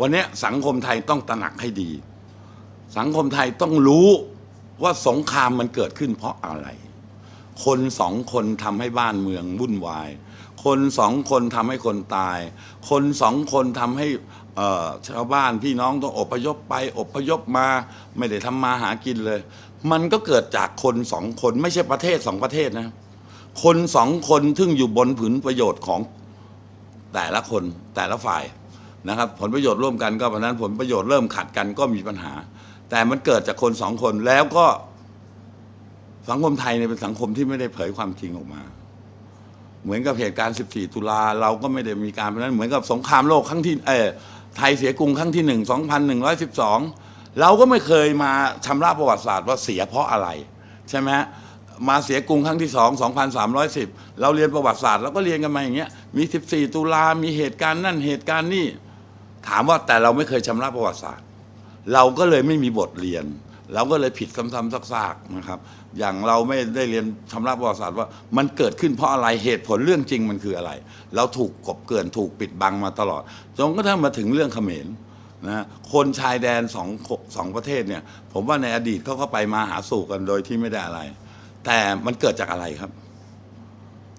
วันนี้สังคมไทยต้องตระหนักให้ดี สังคมไทยต้องรู้ว่าสงครามมันเกิดขึ้นเพราะอะไร คนสองคนทำให้บ้านเมืองวุ่นวาย คนสองคนทำให้คนตาย คนสองคนทำให้ชาวบ้านพี่น้องต้องอพยพไปอพยพมาไม่ได้ทำมาหากินเลย มันก็เกิดจากคนสองคนไม่ใช่ประเทศสองประเทศนะ คนสองคนซึ่งอยู่บนผืนประโยชน์ของแต่ละคนแต่ละฝ่าย นะครับ ผลประโยชน์ร่วมกันก็เพราะนั้นผลประโยชน์เริ่มขัดกันก็มีปัญหา แต่มันเกิดจากคนสองคนแล้วก็สังคมไทยเนี่ยเป็นสังคมที่ไม่ได้เผยความจริงออกมา เหมือนกับเหตุการณ์ 14 ตุลาเราก็ไม่ได้มีการเพราะฉะนั้นเหมือนกับสงครามโลกครั้งที่เออไทยเสียกรุงครั้งที่หนึ่ง2,112 เราก็ไม่เคยมาชำระประวัติศาสตร์ว่าเสียเพราะอะไร ใช่ไหมฮะมาเสียกรุงครั้งที่สอง2,310 เราเรียนประวัติศาสตร์เราก็เรียนกันมาอย่างเงี้ย มี 14 ตุลา มีเหตุการณ์นั่นเหตุการณ์นี่ ถามว่าแต่เราไม่เคยชำระประวัติศาสตร์ เราก็เลยไม่มีบทเรียน เราก็เลยผิดซ้ำๆซากๆนะครับ อย่างเราไม่ได้เรียนชำระประวัติศาสตร์ว่า มันเกิดขึ้นเพราะอะไรเหตุผลเรื่องจริงมันคืออะไร เราถูกกบเกลื่อนถูกปิดบังมาตลอดจนกระทั่งมาถึงเรื่องเขมรนะคนชายแดนสองสองประเทศเนี่ย ผมว่าในอดีตเขาก็ไปมาหาสู่กันโดยที่ไม่ได้อะไร แต่มันเกิดจากอะไรครับ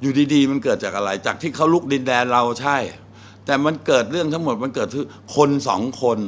อยู่ดีๆ มันเกิดจากอะไร จากที่เขาลุกดินแดนเราใช่ แต่มันเกิดเรื่องทั้งหมดมันเกิดที่คนสองคน